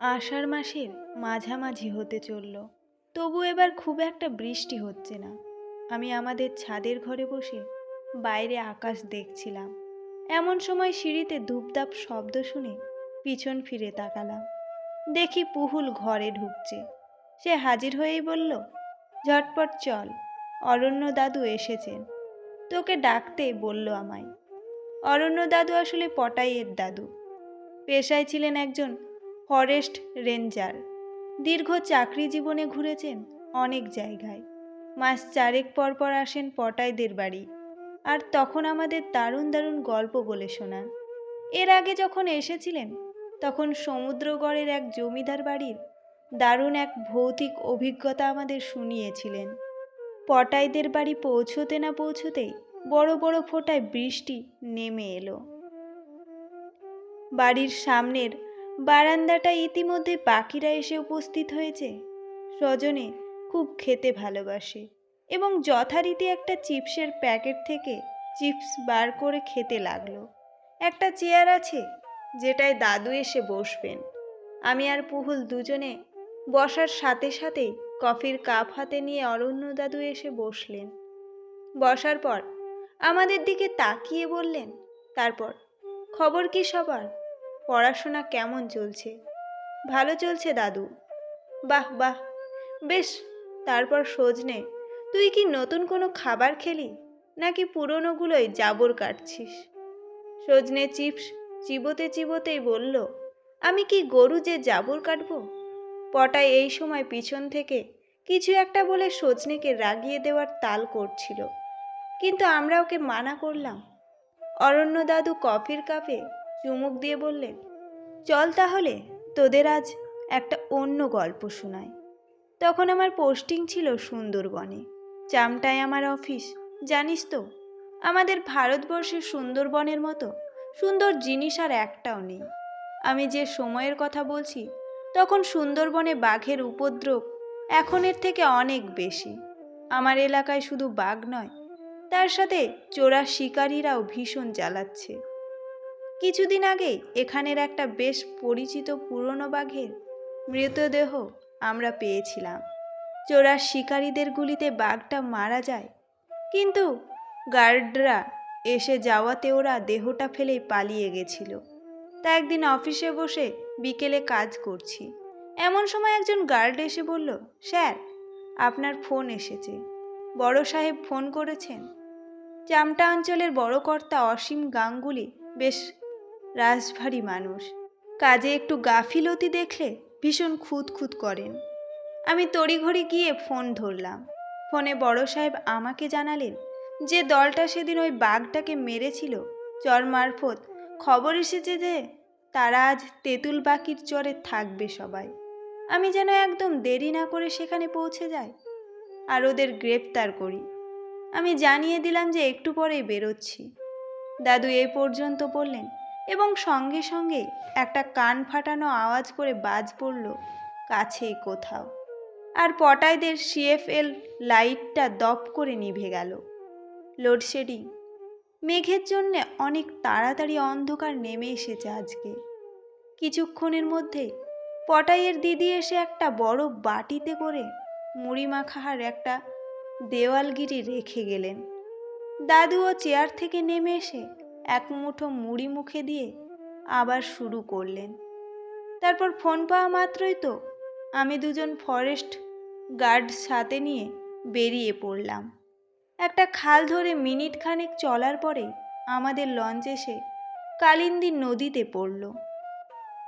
আষাঢ় মাসের মাঝামাঝি হতে চলল। তবু এবার খুব একটা বৃষ্টি হচ্ছে না। আমি আমাদের ছাদের ঘরে বসে বাইরে আকাশ দেখছিলাম। এমন সময় সিঁড়িতে ধূপধাপ শব্দ শুনে পিছন ফিরে তাকালাম। দেখি পুহুল ঘরে ঢুকছে। সে হাজির হয়েই বলল, ঝটপট চল, অরণ্য দাদু এসেছেন। তোকে ডাকতে বলল আমায়। অরণ্য দাদু আসলে পটাইয়ের দাদু। পেশায় ছিলেন একজন ফরেস্ট রেঞ্জার। দীর্ঘ চাকরি জীবনে ঘুরেছেন অনেক জায়গায়। মাস চারেক পর পর আসেন পটাইদের বাড়ি। আর তখন আমাদের দারুণ দারুণ গল্প বলে শোনান। এর আগে যখন এসেছিলেন, তখন সমুদ্রগড়ের এক জমিদার বাড়ির দারুণ এক ভৌতিক অভিজ্ঞতা আমাদের শুনিয়েছিলেন। পটাইদের বাড়ি পৌঁছতে না পৌঁছতেই বড় বড় ফোঁটায় বৃষ্টি নেমে এলো। বাড়ির সামনের বারান্দাটা ইতিমধ্যে পাখিরা এসে উপস্থিত হয়েছে। সজনে খুব খেতে ভালোবাসে এবং যথারীতি একটা চিপসের প্যাকেট থেকে চিপস বার করে খেতে লাগল। একটা চেয়ার আছে যেটায় দাদু এসে বসবেন। আমি আর পুহুল দুজনে বসার সাথে সাথে কফির কাপ হাতে নিয়ে অরণ্য দাদু এসে বসলেন। বসার পর আমাদের দিকে তাকিয়ে বললেন, তারপর খবর কি সবার? পড়াশোনা কেমন চলছে? ভালো চলছে দাদু। বাহ বাহ। বেশ, তারপর সজনে, তুই কি নতুন কোনো খাবার খেলি? নাকি পুরনোগুলোই জাবর কাটছিস? সজনে চিপস চিবোতে চিবোতেই বলল, আমি কি গরু যে জাবর কাটবো? পটাই এই সময় পিছন থেকে কিছু একটা বলে সজনেকে রাগিয়ে দেওয়ার তাল করছিল। কিন্তু আমরা ওকে মানা করলাম। অরণ্য দাদু কফির কাপে চুমুক দিয়ে বললেন, চল তাহলে, তোদের আজ একটা অন্য গল্প শোনায় তখন আমার পোস্টিং ছিল সুন্দরবনে, চামটায় আমার অফিস, জানিস তো? আমাদের ভারতবর্ষের সুন্দরবনের মতো সুন্দর জিনিস আর একটাও নেই। আমি যে সময়ের কথা বলছি, তখন সুন্দরবনে বাঘের উপদ্রব এখনের থেকে অনেক বেশি। আমার এলাকায় শুধু বাঘ নয়, তার সাথে চোরা শিকারীরাও ভীষণ জ্বালাচ্ছে। কিছুদিন আগেই এখানের একটা বেশ পরিচিত পুরনো বাঘের মৃতদেহ আমরা পেয়েছিলাম। চোরা শিকারীদের গুলিতে বাঘটা মারা যায়, কিন্তু গার্ডরা এসে যাওয়াতে ওরা দেহটা ফেলে পালিয়ে গেছিল। তা একদিন অফিসে বসে বিকেলে কাজ করছি। এমন সময় একজন গার্ড এসে বলল, স্যার, আপনার ফোন এসেছে। বড় সাহেব ফোন করেছেন? চামটা অঞ্চলের বড় কর্তা অসীম গাঙ্গুলি বেশ রাজভারী মানুষ। কাজে একটু গাফিলতি দেখলে ভীষণ খুঁত করেন। আমি তড়িঘড়ি গিয়ে ফোন ধরলাম। ফোনে বড় সাহেব আমাকে জানালেন যে দলটা সেদিন ওই বাঘটাকে মেরেছিল। চর মারফত খবর এসেছে যে তারা আজ তেঁতুল বাকির চরে থাকবে সবাই। আমি যেন একদম দেরি না করে সেখানে পৌঁছে যাই আর ওদের গ্রেপ্তার করি। আমি জানিয়ে দিলাম যে একটু পরেই বেরোচ্ছি। দাদু এ পর্যন্ত বললেন এবং সঙ্গে সঙ্গে একটা কান ফাটানো আওয়াজ করে বাজ পড়ল কাছেই কোথাও। আর পটাইদের সিএফএল লাইটটা দপ করে নিভে গেল। লোডশেডিং। মেঘের জন্য অনেক তাড়াতাড়ি অন্ধকার নেমে এসেছে আজকে। কিছুক্ষণের মধ্যে পটাইয়ের দিদি এসে একটা বড় বাটিতে করে মুড়ি মাখাহার একটা দেওয়ালগিরি রেখে গেলেন। দাদুও চেয়ার থেকে নেমে এসে এক মুঠো মুড়ি মুখে দিয়ে আবার শুরু করলেন। তারপর ফোন পাওয়া মাত্রই তো আমি দুজন ফরেস্ট গার্ড সাথে নিয়ে বেরিয়ে পড়লাম। একটা খাল ধরে মিনিট খানেক চলার পরে আমাদের লঞ্চ এসে কালিন্দী নদীতে পড়ল।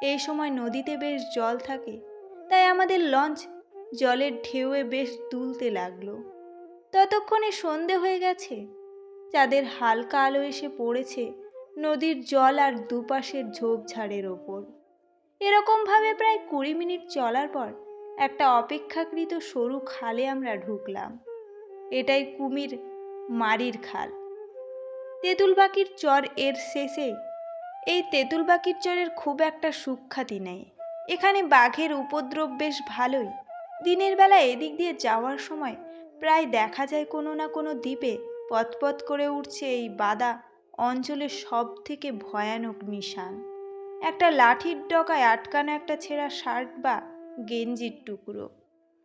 এই সময় নদীতে বেশ জল থাকে, তাই আমাদের লঞ্চ জলের ঢেউয়ে বেশ দুলতে লাগল। ততক্ষণে সন্ধে হয়ে গেছে চাঁদের হালকা আলো এসে পড়েছে, নদীর জল আর দুপাশের ঝোপঝাড়ের ওপর। এরকমভাবে প্রায় কুড়ি মিনিট চলার পর একটা অপেক্ষাকৃত সরু খালে আমরা ঢুকলাম। এটাই কুমির মারির খাল। তেঁতুলবাকির চর এর শেষে, এই তেঁতুলবাকির চরের খুব একটা সুখ্যাতি নেই। এখানে বাঘের উপদ্রব বেশ ভালোই। দিনের বেলা এদিক দিয়ে যাওয়ার সময় প্রায় দেখা যায় কোনো না কোনো দ্বীপে পথপথ করে উঠছে এই বাদা অঞ্চলের সব থেকে ভয়ানক নিশান। একটা লাঠির ডকায় আটকানো একটা ছেঁড়া শার্ট বা গেঞ্জির টুকরো।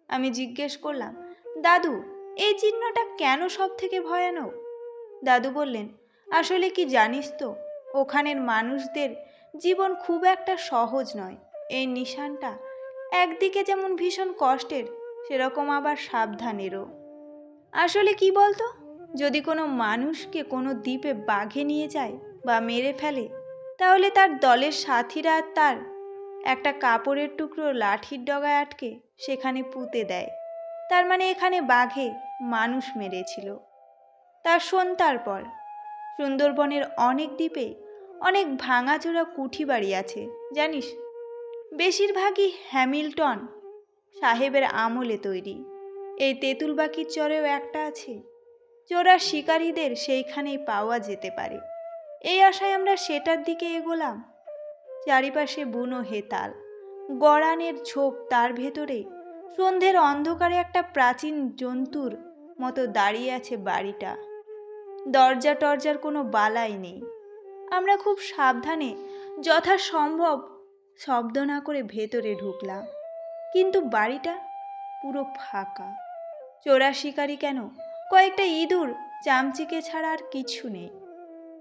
আমি জিজ্ঞেস করলাম, দাদু, এই চিহ্নটা কেন সব থেকে ভয়ানক? দাদু বললেন, আসলে কি জানিস তো, ওখানের মানুষদের জীবন খুব একটা সহজ নয়। এই নিশানটা একদিকে যেমন ভীষণ কষ্টের, সেরকম আবার সাবধানেরও। আসলে কি বলতো যদি কোনো মানুষকে কোনো দ্বীপে বাঘে নিয়ে যায় বা মেরে ফেলে, তাহলে তার দলের সাথীরা তার একটা কাপড়ের টুকরো লাঠির ডগায় আটকে সেখানে পুঁতে দেয়। তার মানে এখানে বাঘে মানুষ মেরেছিল। তার শোন তারপর সুন্দরবনের অনেক দ্বীপে অনেক ভাঙাচোরা কুঠি বাড়ি আছে, জানিস? বেশিরভাগই হ্যামিল্টন সাহেবের আমলে তৈরি। এই তেঁতুলবাকির চরেও একটা আছে। চোরা শিকারীদের সেইখানেই পাওয়া যেতে পারে। এই আশায় আমরা সেটার দিকে এগোলাম। চারিপাশে বুনো হেতাল, গড়ানের ঝোপ তার ভেতরে, সন্ধ্যের অন্ধকারে একটা প্রাচীন জন্তুর মতো দাঁড়িয়ে আছে বাড়িটা। দরজা টরজার কোনো বালাই নেই। আমরা খুব সাবধানে, যথাসম্ভব শব্দ না করে ভেতরে ঢুকলাম। কিন্তু বাড়িটা পুরো ফাঁকা। চোরা শিকারি কেন? কয়েকটা ইঁদুর চামচিকে ছাড়া আর কিছু নেই।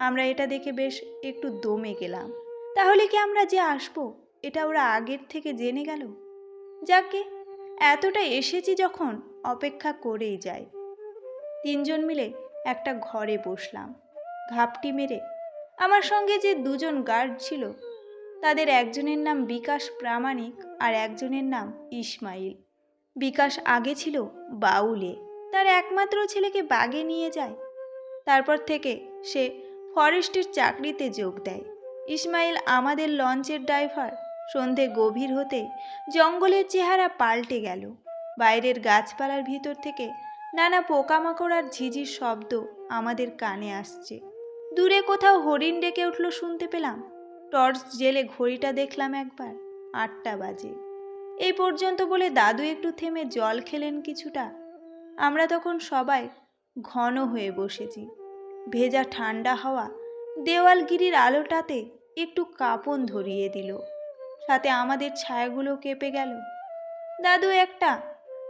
আমরা এটা দেখে বেশ একটু দমে গেলাম। তাহলে কি আমরা যে আসব, এটা ওরা আগের থেকে জেনে গেল? যাকে, এতটা এসেছি যখন অপেক্ষা করেই যাই তিনজন মিলে একটা ঘরে বসলাম, ঘাপটি মেরে। আমার সঙ্গে যে দুজন গার্ড ছিল, তাদের একজনের নাম বিকাশ প্রামাণিক আর একজনের নাম ইসমাইল। বিকাশ আগে ছিল বাউলে। তার একমাত্র ছেলেকে বাগে নিয়ে যায়। তারপর থেকে সে ফরেস্টের চাকরিতে যোগ দেয়। ইসমাইল আমাদের লঞ্চের ড্রাইভার। সন্ধে গভীর হতে জঙ্গলের চেহারা পাল্টে গেল। বাইরের গাছপালার ভিতর থেকে নানা পোকামাকড় আর ঝিঝির শব্দ আমাদের কানে আসছে। দূরে কোথাও হরিণ ডেকে উঠল শুনতে পেলাম। টর্চ জেলে ঘড়িটা দেখলাম একবার, আটটা বাজে। এই পর্যন্ত বলে দাদু একটু থেমে জল খেলেন কিছুটা। আমরা তখন সবাই ঘন হয়ে বসেছি। ভেজা ঠান্ডা হাওয়া দেওয়ালগিরির আলোটাতে একটু কাঁপন ধরিয়ে দিল। সাথে আমাদের ছায়াগুলো কেঁপে গেল। দাদু একটা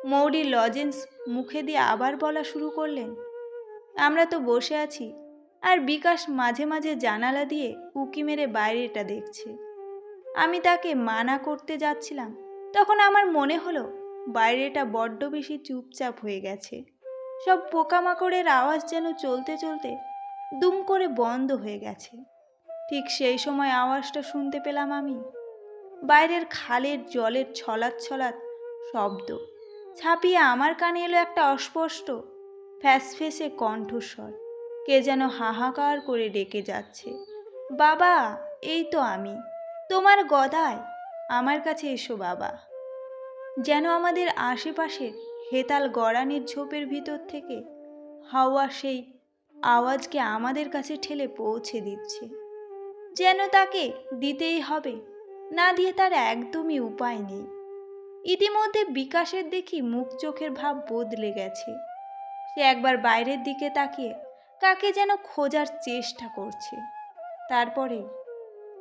মৌরি লজেন্স মুখে দিয়ে আবার বলা শুরু করলেন, আমরা তো বসে আছি আর বিকাশ মাঝে মাঝে জানালা দিয়ে উকি মেরে বাইরেটা দেখছে। আমি তাকে মানা করতে যাচ্ছিলাম, তখন আমার মনে হলো বাইরেটা বড্ড বেশি চুপচাপ হয়ে গেছে। সব পোকামাকড়ের আওয়াজ যেন চলতে চলতে দুম করে বন্ধ হয়ে গেছে। ঠিক সেই সময় আওয়াজটা শুনতে পেলাম আমি। বাইরের খালের জলের ছলাৎ ছলাৎ শব্দ। ছাপিয়ে আমার কানে এলো একটা অস্পষ্ট, ফ্যাসফেসে কণ্ঠস্বর। কে যেন হাহাকার করে ডেকে যাচ্ছে। বাবা, এই তো আমি। তোমার গদায়। আমার কাছে এসো বাবা। যেন আমাদের আশেপাশের হেতাল গড়ানির ঝোপের ভিতর থেকে হাওয়া সেই আওয়াজকে আমাদের কাছে ঠেলে পৌঁছে দিচ্ছে। যেন তাকে দিতেই হবে, না দিয়ে তার একদমই উপায় নেই। ইতিমধ্যে বিকাশের দেখি মুখ চোখের ভাব বদলে গেছে। সে একবার বাইরের দিকে তাকিয়ে কাকে যেন খোঁজার চেষ্টা করছে। তারপরে,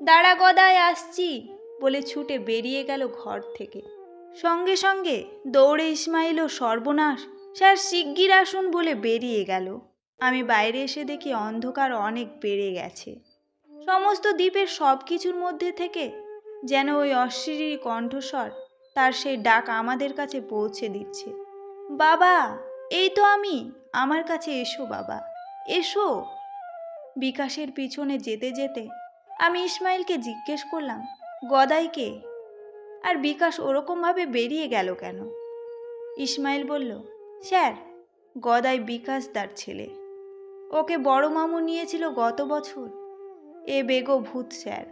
দাঁড়া গদায় আসছি, বলে ছুটে বেরিয়ে গেল ঘর থেকে। সঙ্গে সঙ্গে দৌড়ে ইসমাইল ও সর্বনাশ স্যার শিগগির আসুন বলে বেরিয়ে গেল। আমি বাইরে এসে দেখি অন্ধকার অনেক বেড়ে গেছে। সমস্ত দ্বীপের সব কিছুর মধ্যে থেকে যেন ওই অশ্লীল কণ্ঠস্বর তার সেই ডাক আমাদের কাছে পৌঁছে দিচ্ছে। বাবা, এই তো আমি। আমার কাছে এসো বাবা। এসো। বিকাশের পিছনে যেতে যেতে আমি ইসমাইলকে জিজ্ঞেস করলাম, গদাইকে আর বিকাশ ওরকমভাবে বেরিয়ে গেল কেন? ইসমাইল বলল, স্যার, গদাই বিকাশ তার ছেলে। ওকে বড় মামু নিয়েছিল গত বছর। এ বেগো ভূত, স্যার।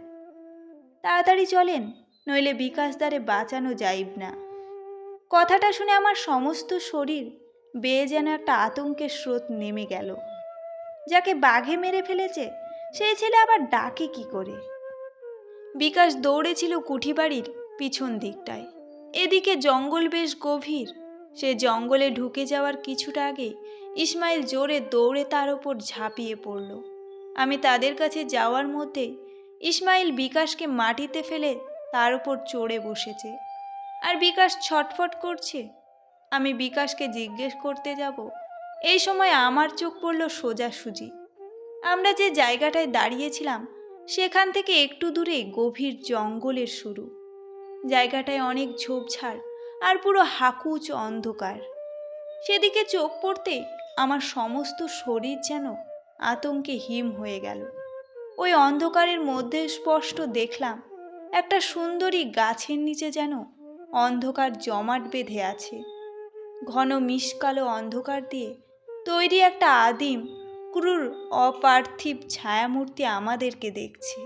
তাড়াতাড়ি চলেন, নইলে বিকাশ দ্বারে বাঁচানো যাইব না। কথাটা শুনে আমার সমস্ত শরীর বেয়ে যেন একটা আতঙ্কের স্রোত নেমে গেল। যাকে বাঘে মেরে ফেলেছে, সেই ছেলে আবার ডাকে কি করে? বিকাশ দৌড়েছিল কুঠিবাড়ির পিছন দিকটায়। এদিকে জঙ্গল বেশ গভীর। সে জঙ্গলে ঢুকে যাওয়ার কিছুটা আগে ইসমাইল জোরে দৌড়ে তার ওপর ঝাঁপিয়ে পড়ল। আমি তাদের কাছে যাওয়ার মধ্যে ইসমাইল বিকাশকে মাটিতে ফেলে তার ওপর চড়ে বসেছে। আর বিকাশ ছটফট করছে? আমি বিকাশকে জিজ্ঞেস করতে যাব। এই সময় আমার চোখ পড়ল সোজাসুজি আমরা যে জায়গাটায় দাঁড়িয়েছিলাম, সেখান থেকে একটু দূরে গভীর জঙ্গলের শুরু। জায়গাটায় অনেক ঝোপঝাড় আর পুরো হাকুচ অন্ধকার। সেদিকে চোখ পড়তে আমার সমস্ত শরীর যেন আতঙ্কে হিম হয়ে গেল। ওই অন্ধকারের মধ্যে স্পষ্ট দেখলাম, একটা সুন্দরী গাছের নিচে যেন অন্ধকার জমাট বেঁধে আছে। ঘন মিশকালো অন্ধকার দিয়ে তৈরি একটা আদিম, ক্রুর, অপার্থিব ছায়ামূর্তি আমাদেরকে দেখছে।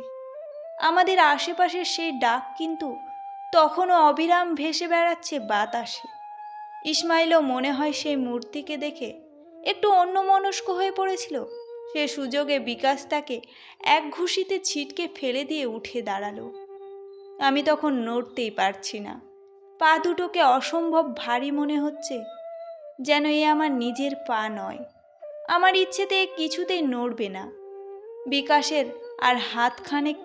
আমাদের আশেপাশের সেই ডাক কিন্তু তখনও অবিরাম ভেসে বেড়াচ্ছে বাতাসে। ইসমাইলও মনে হয় সেই মূর্তিকে দেখে একটু অন্যমনস্ক হয়ে পড়েছিল। সে সুযোগে বিকাশ তাকে এক ঘুষিতে ছিটকে ফেলে দিয়ে উঠে দাঁড়াল। আমি তখন নড়তেই পারছি না। পা দুটোকে অসম্ভব ভারী মনে হচ্ছে যেন এ আমার নিজের পা নয়। আমার ইচ্ছেতে কিছুতেই নড়বে না। বিকাশের আর হাতখানেক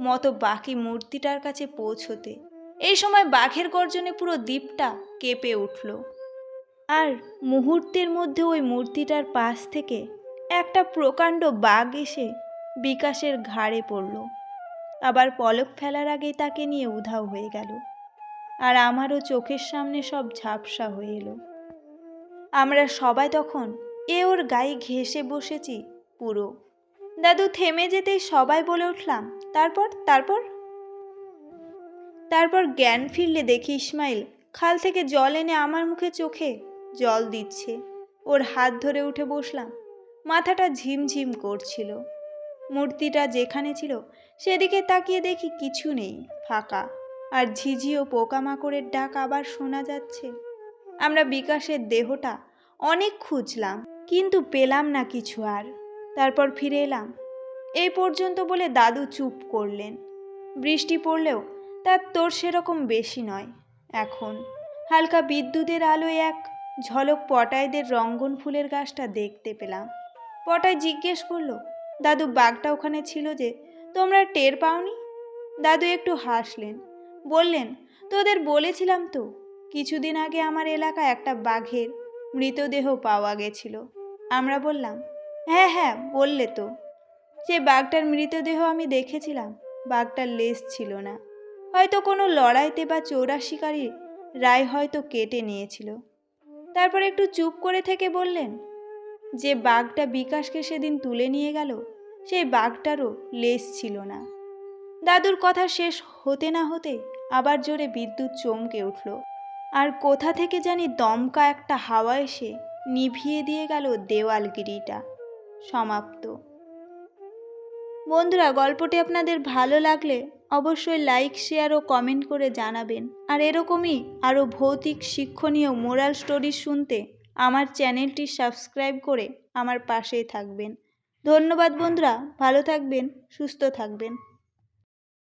মতো বাকি মূর্তিটার কাছে পৌঁছতে এই সময় বাঘের গর্জনে পুরো দ্বীপটা কেঁপে উঠল। আর মুহূর্তের মধ্যে ওই মূর্তিটার পাশ থেকে একটা প্রকাণ্ড বাঘ এসে বিকাশের ঘাড়ে পড়ল। আবার পলক ফেলার আগেই তাকে নিয়ে উধাও হয়ে গেল। আর আমারও চোখের সামনে সব ঝাপসা হয়ে এলো। আমরা সবাই তখন এ ওর গায়ে ঘেঁষে বসেছি পুরো। দাদু, থেমে যেতেই সবাই বলে উঠলাম, তারপর তারপর? তারপর জ্ঞান ফিরলে দেখি ইসমাইল, খাল থেকে জল এনে আমার মুখে চোখে জল দিচ্ছে। ওর হাত ধরে উঠে বসলাম। মাথাটা ঝিমঝিম করছিল। মূর্তিটা যেখানে ছিল, সেদিকে তাকিয়ে দেখি কিছু নেই, ফাঁকা। আর ঝিঝিও পোকামাকড়ের ডাক আবার শোনা যাচ্ছে। আমরা বিকাশের দেহটা অনেক খুঁজলাম, কিন্তু পেলাম না কিছু আর। তারপর ফিরে এলাম। এই পর্যন্ত বলে দাদু চুপ করলেন। বৃষ্টি পড়লেও তার তোর সেরকম বেশি নয়। এখন হালকা বিদ্যুতের আলোয় এক ঝলক পটাইদের রঙ্গন ফুলের গাছটা দেখতে পেলাম। পটাই জিজ্ঞেস করল, দাদু, বাঘটা ওখানে ছিল যে তোমরা টের পাওনি? দাদু একটু হাসলেন, বললেন, তোদের বলেছিলাম তো, কিছুদিন আগে আমার এলাকায় একটা বাঘের মৃতদেহ পাওয়া গেছিল। আমরা বললাম হ্যাঁ হ্যাঁ বললে তো। সে বাঘটার মৃতদেহ আমি দেখেছিলাম, বাঘটার লেজ ছিল না। হয়তো কোনো লড়াইতে বা চোরা শিকারী রায় হয়তো কেটে নিয়েছিল। তারপর একটু চুপ করে থেকে বললেন, যে বাঘটা বিকাশকে সেদিন তুলে নিয়ে গেল, সেই বাঘটারও লেজ ছিল না। দাদুর কথা শেষ হতে না হতে আবার জোরে বিদ্যুৎ চমকে উঠল। আর কোথা থেকে জানি দমকা একটা হাওয়া এসে নিভিয়ে দিয়ে গেল দেওয়ালগিরিটা। সমাপ্ত। বন্ধুরা, গল্পটি আপনাদের ভালো লাগলে অবশ্যই লাইক, শেয়ার ও কমেন্ট করে জানাবেন। আর এরকমই আরও ভৌতিক, শিক্ষণীয়, মোরাল স্টোরি শুনতে আমার চ্যানেলটি সাবস্ক্রাইব করে আমার পাশেই থাকবেন। ধন্যবাদ বন্ধুরা, ভালো থাকবেন, সুস্থ থাকবেন।